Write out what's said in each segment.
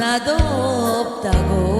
나도 없다고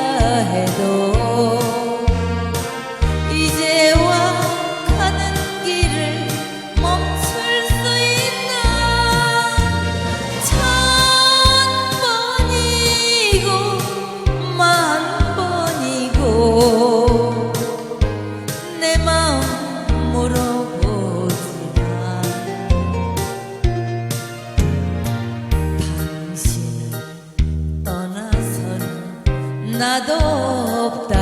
해도 nadopta.